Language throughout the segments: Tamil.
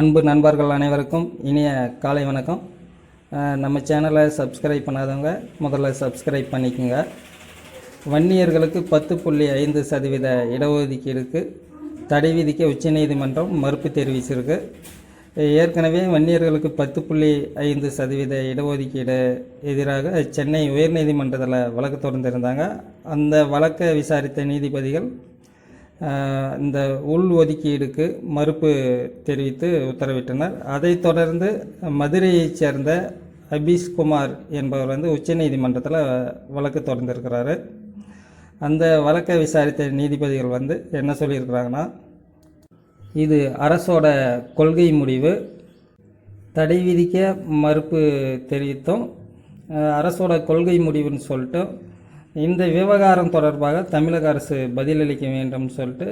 அன்பு நண்பர்கள் அனைவருக்கும் இனிய காலை வணக்கம். நம்ம சேனலை சப்ஸ்கிரைப் பண்ணாதவங்க முதல்ல சப்ஸ்கிரைப் பண்ணிக்கோங்க. வன்னியர்களுக்கு பத்து புள்ளி ஐந்து சதவீத இடஒதுக்கீடுக்கு தடை விதிக்க உச்சநீதிமன்றம் மறுப்பு தெரிவிச்சிருக்கு. ஏற்கனவே வன்னியர்களுக்கு பத்து புள்ளி ஐந்து சதவீத இடஒதுக்கீடு எதிராக சென்னை உயர்நீதிமன்றத்தில் வழக்கு தொடர்ந்திருந்தாங்க. அந்த வழக்கை விசாரித்த நீதிபதிகள் இந்த உள் ஒதுக்கீடுக்கு மறுப்பு தெரிவித்து உத்தரவிட்டனர். அதைத் தொடர்ந்து மதுரையைச் சேர்ந்த அபீஷ்குமார் என்பவர் வந்து உச்சநீதிமன்றத்தில் வழக்கு தொடர்ந்திருக்கிறாரு. அந்த வழக்கை விசாரித்த நீதிபதிகள் வந்து என்ன சொல்லியிருக்கிறாங்கன்னா இது அரசோட கொள்கை முடிவு. தடை விதிக்க மறுப்பு தெரிவித்தும். அரசோட கொள்கை முடிவுன்னு சொல்லிட்டு இந்த விவகாரம் தொடர்பாக தமிழக அரசு பதிலளிக்க வேண்டும் சொல்லிட்டு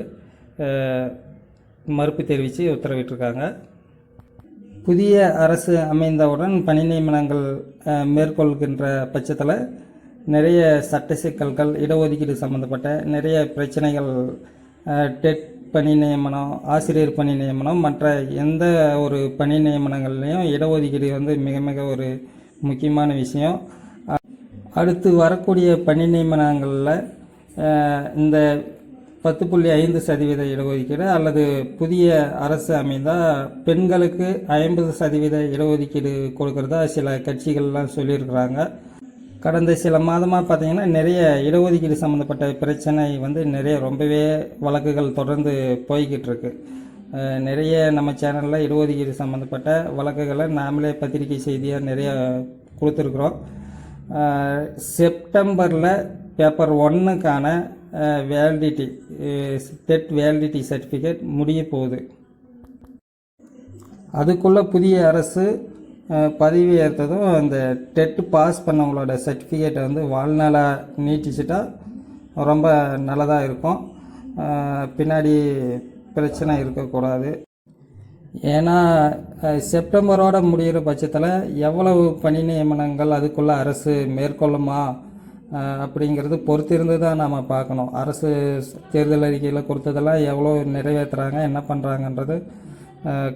மறுப்பு தெரிவித்து உத்தரவிட்டிருக்காங்க. புதிய அரசு அமைந்தவுடன் பணி நியமனங்கள் மேற்கொள்கின்ற பட்சத்தில் நிறைய சட்ட சிக்கல்கள் இடஒதுக்கீடு சம்மந்தப்பட்ட நிறைய பிரச்சனைகள் டெட் பணி நியமனம் ஆசிரியர் பணி நியமனம் மற்ற எந்த ஒரு பணி நியமனங்கள்லையும் இடஒதுக்கீடு வந்து மிக மிக ஒரு முக்கியமான விஷயம். அடுத்து வரக்கூடிய பணி நியமனங்களில் இந்த பத்து புள்ளி ஐந்து சதவீத இடஒதுக்கீடு அல்லது புதிய அரசு அமைந்தால் பெண்களுக்கு ஐம்பது சதவீத இடஒதுக்கீடு கொடுக்கறதா சில கட்சிகள்லாம் சொல்லியிருக்கிறாங்க. கடந்த சில மாதமாக பார்த்திங்கன்னா நிறைய இடஒதுக்கீடு சம்மந்தப்பட்ட பிரச்சனை வந்து நிறைய ரொம்பவே வழக்குகள் தொடர்ந்து போய்கிட்டு இருக்கு நிறைய நம்ம சேனலில் இடஒதுக்கீடு சம்மந்தப்பட்ட வழக்குகளை நாமளே பத்திரிகை செய்தியாக நிறைய கொடுத்துருக்குறோம். செப்டம்பரில் பேப்பர் ஒன்றுக்கான வேலிடிட்டி டெட் வேலிடிட்டி சர்டிஃபிகேட் முடிய போகுது. அதுக்குள்ளே புதிய அரசு அஹ், பதவி ஏற்றதும் அந்த டெட் பாஸ் பண்ணவங்களோட சர்டிஃபிகேட்டை வந்து வாழ்நாளாக நீட்டிச்சிட்டா ரொம்ப நல்லதாக இருக்கும். பின்னாடி பிரச்சனை இருக்கக்கூடாது. ஏன்னா செப்டம்பரோட முடிகிற பட்சத்தில் எவ்வளவு பணி நியமனங்கள் அதுக்குள்ளே அரசு மேற்கொள்ளுமா அப்படிங்கிறது பொறுத்திருந்து தான் நாம் பார்க்கணும். அரசு தேர்தல் அறிக்கையில் கொடுத்ததெல்லாம் எவ்வளோ நிறைவேற்றுறாங்க என்ன பண்ணுறாங்கன்றது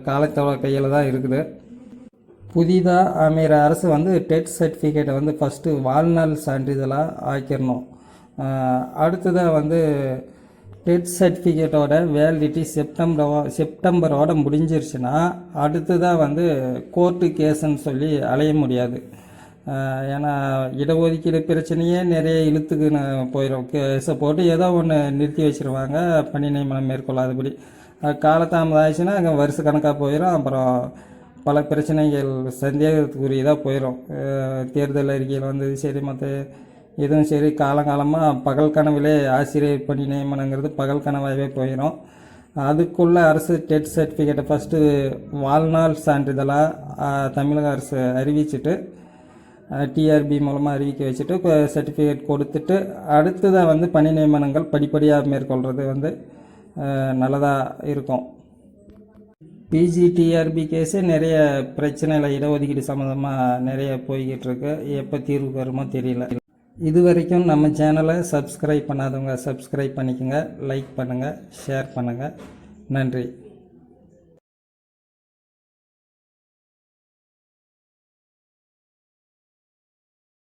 காலத்தோட கையில் தான் இருக்குது. புதிதாக அமைகிற அரசு வந்து டெட் சர்டிஃபிகேட்டை வந்து ஃபஸ்ட்டு வாழ்நாள் சான்றிதழாக ஆக்கிடணும் அடுத்ததாக வந்து டெத் சர்டிஃபிகேட்டோட வேலிடிட்டி செப்டம்பரோ செப்டம்பரோட முடிஞ்சிருச்சுன்னா அடுத்ததாக வந்து கோர்ட்டு கேஸுன்னு சொல்லி அலைய முடியாது. ஏன்னா இடஒதுக்கீடு பிரச்சனையே நிறைய இழுத்துக்குன்னு போயிடும் கேஸை போட்டு ஏதோ ஒன்று நிறுத்தி வச்சுருவாங்க பணி நியமனம் மேற்கொள்ளாதபடி. அது காலதாமதம் ஆயிடுச்சுன்னா அங்கே வருஷ கணக்காக போயிடும் அப்புறம் பல பிரச்சனைகள் சந்தேகத்துக்குரியதாக போயிடும் தேர்தல் அறிக்கையில் வந்து சரி மற்ற எதுவும் சரி காலங்காலமாக பகல் கனவிலே ஆசிரியர் பணி நியமனங்கிறது பகல் கனவாகவே போயிடும் அதுக்குள்ளே அரசு டெட் சர்டிஃபிகேட்டை ஃபஸ்ட்டு வாழ்நாள் சான்றிதழாக தமிழக அரசு அறிவிச்சிட்டு டிஆர்பி மூலமாக அறிவிக்க வச்சுட்டு சர்டிஃபிகேட் கொடுத்துட்டு அடுத்ததாக வந்து பணி நியமனங்கள் படிப்படியாக மேற்கொள்கிறது வந்து நல்லதாக இருக்கும். பிஜிடிஆர்பி கேஸே நிறைய பிரச்சனையில் இடஒதுக்கீடு சம்மந்தமாக நிறைய போய்கிட்டு இருக்கு. எப்போ தீர்வு வருமோ தெரியல. இது வரைக்கும் நம்ம சேனலை சப்ஸ்கிரைப் பண்ணாதவங்க சப்ஸ்கிரைப் பண்ணிக்கோங்க லைக் பண்ணுங்கள் ஷேர் பண்ணுங்கள் நன்றி.